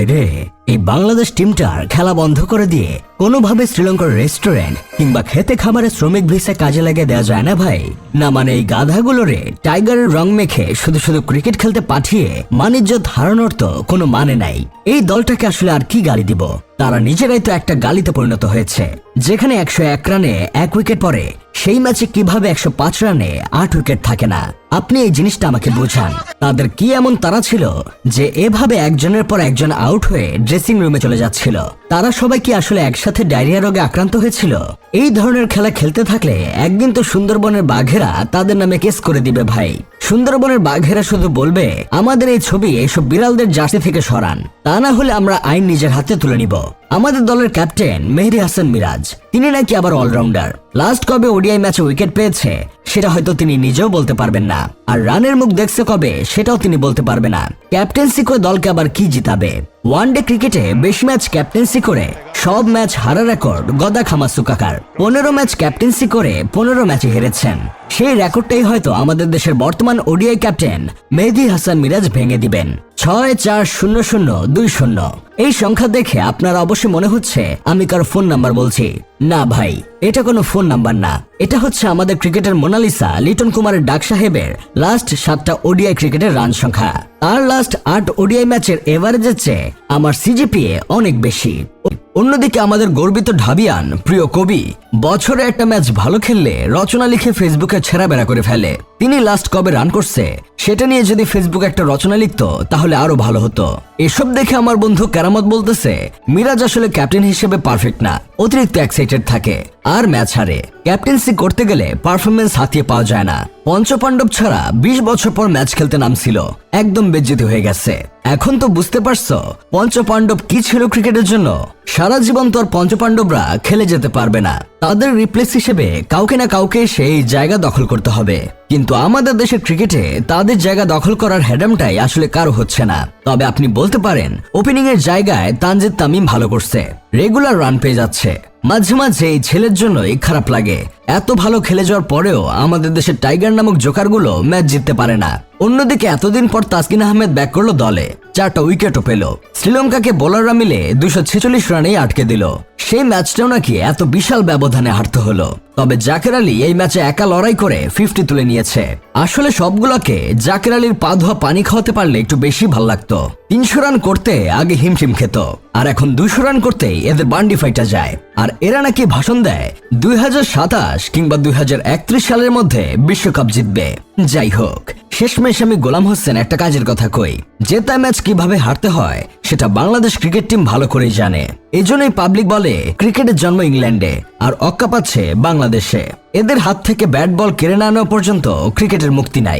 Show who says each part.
Speaker 1: ভাইরে এই বাংলাদেশ টিমটার খেলা বন্ধ করে দিয়ে কোনোভাবে শ্রীলঙ্কার রেস্টুরেন্ট কিংবা খেতে খাবারে শ্রমিক ভিসা কাজে লাগিয়ে দেওয়া যায় না ভাই। না মানে এই গাধাগুলোরে টাইগারের রং মেখে শুধু শুধু ক্রিকেট খেলতে পাঠিয়ে বাণিজ্য হারানোর তো কোনো মানে নাই। এই দলটাকে আসলে আর কি গালি দিব? তারা নিজেরাই তো একটা গালিতে পরিণত হয়েছে। যেখানে একশো এক রানে এক উইকেট পরে সেই ম্যাচে কীভাবে একশো পাঁচ রানে আট উইকেট থাকে না? আপনি এই জিনিসটা আমাকে বোঝান। তাদের কি এমন তারা ছিল যে এভাবে একজনের পর একজন আউট হয়ে ড্রেসিং রুমে চলে যাচ্ছিল? তারা সবাই কি আসলে একসাথে ডায়রিয়া রোগে আক্রান্ত হয়েছিল? এই ধরনের খেলা খেলতে থাকলে একদিন তো সুন্দরবনের বাঘেরা তাদের নামে কেস করে দিবে ভাই। সুন্দরবনের বাঘেরা শুধু বলবে, আমাদের এই ছবি এইসব বিড়ালদের জার্সি থেকে সরান। তা না হলে আমরা আইন নিজের হাতে তুলে নিব। আমাদের দলের ক্যাপ্টেন মেহরি হাসান মিরাজ, তিনি নাকি আবার অলরাউন্ডার লাস্ট কবে ওডিআই ম্যাচে উইকেট পেয়েছে, সেটা হয়তো তিনি নিজেও বলতে পারবেন না। আর রানের মুখ দেখছে কবে, সেটাও তিনি বলতে পারবে না। ক্যাপ্টেন্সি করে দলকে আবার কি জিতাবে? ওয়ানডে ক্রিকেটে বেশি ম্যাচ ক্যাপ্টেন্সি করে, সব ম্যাচ হারা রেকর্ড গদা খামাসু কাকার পনেরো ম্যাচ ক্যাপ্টেন্সি করে পনেরো ম্যাচে হেরেছেন। সেই রেকর্ডটাই হয়তো আমাদের দেশের বর্তমান ওডিআই ক্যাপ্টেন মেহেদি হাসান মিরাজ ভেঙে দিবেন। ছয় চার শূন্য শূন্য দুই শূন্য। এই সংখ্যা দেখে আপনার অবশ্যই মনে হচ্ছে আমি কারও ফোন নাম্বার বলছি। না ভাই, এটা কোনো ফোন নাম্বার না। এটা হচ্ছে আমাদের ক্রিকেটের মোনালিসা লিটন কুমারের ডাক সাহেবের লাস্ট সাতটা ওডিআই ক্রিকেটের রান সংখ্যা। তার লাস্ট আট ওডিআই ম্যাচের এভারেজের চেয়ে আমার সিজিপিএ অনেক বেশি। অন্যদিকে আমাদের গর্বিত ঢাবিয়ান, প্রিয় কবি, বছরে একটা ম্যাচ ভালো খেললে রচনা লিখে ফেসবুকে ছেঁড়া বেড়া করে ফেলে। তিনি লাস্ট কবে রান করছে, সেটা নিয়ে যদি ফেসবুকে একটা রচনা লিখতো, তাহলে আরও ভালো হতো। এসব দেখে আমার বন্ধু কেরামত বলতেছে মিরাজ আসলে ক্যাপ্টেন হিসেবে পারফেক্ট না অতিরিক্ত এক্সাইটেড থাকে। আর ম্যাচ হারে। ক্যাপ্টেন্সি করতে গেলে পারফরমেন্স হাতিয়ে পাওয়া যায় না। পঞ্চপাণ্ডব ছাড়া বিশ বছর পর ম্যাচ খেলতে নামছিল। একদম বেজ্জিত হয়ে গেছে। এখন তো বুঝতে পারছ, পঞ্চপাণ্ডব কি ছিল ক্রিকেটের জন্য? সারা জীবন তো আর পঞ্চপাণ্ডবরা খেলে যেতে পারবে না। তাদের রিপ্লেস হিসেবে কাউকে না কাউকে সেই জায়গা দখল করতে হবে। কিন্তু আমাদের দেশের ক্রিকেটে তাদের জায়গা দখল করার হ্যাডামটাই আসলে কারও হচ্ছে না। তবে আপনি বলতে পারেন ওপেনিং এর জায়গায় তানজিদ তামিম ভালো করছে। রেগুলার রান পেয়ে যাচ্ছে। মাঝে মাঝে এই ছেলের জন্যই খারাপ লাগে। এত ভালো খেলে যাওয়ার পরেও আমাদের দেশের টাইগার নামক জোকারগুলো ম্যাচ জিততে পারে না। অন্যদিকে এতদিন পর তাসকিন আহমেদ ব্যাক করল দলে। চারটা উইকেটও পেল। শ্রীলঙ্কাকে বোলাররা মিলে দুশো ছেচল্লিশ রানেই আটকে দিল। সেই ম্যাচটাও নাকি এত বিশাল ব্যবধানে হারতে হলো। তবে জাকের আলী এই ম্যাচে একা লড়াই করে ফিফটি তুলে নিয়েছে। আসলে সবগুলোকে জাকের আলীর পা ধোয়া পানি খাওয়াতে পারলে একটু বেশি ভালো লাগতো। তিনশো রান করতে আগে হিমশিম খেত। আর এখন দুশো রান করতেই এদের বান্ডি ফাইটা যায়। আর এরা নাকি ভাষণ দেয়, দুই হাজার সাতাশ কিংবা দুই হাজার একত্রিশ সালের মধ্যে বিশ্বকাপ জিতবে। যাই হোক শেষমেশ আমি গোলাম হোসেন একটা কাজের কথা কই। জেতা ম্যাচ কীভাবে হারতে হয়, সেটা বাংলাদেশ ক্রিকেট টিম ভালো করেই জানে। এই জন্যই পাবলিক বলে ক্রিকেটের জন্ম ইংল্যান্ডে, আর অক্কা পাচ্ছে বাংলাদেশে। এদের হাত থেকে ব্যাট বল কেড়ে নেওয়া পর্যন্ত ক্রিকেটের মুক্তি নাই।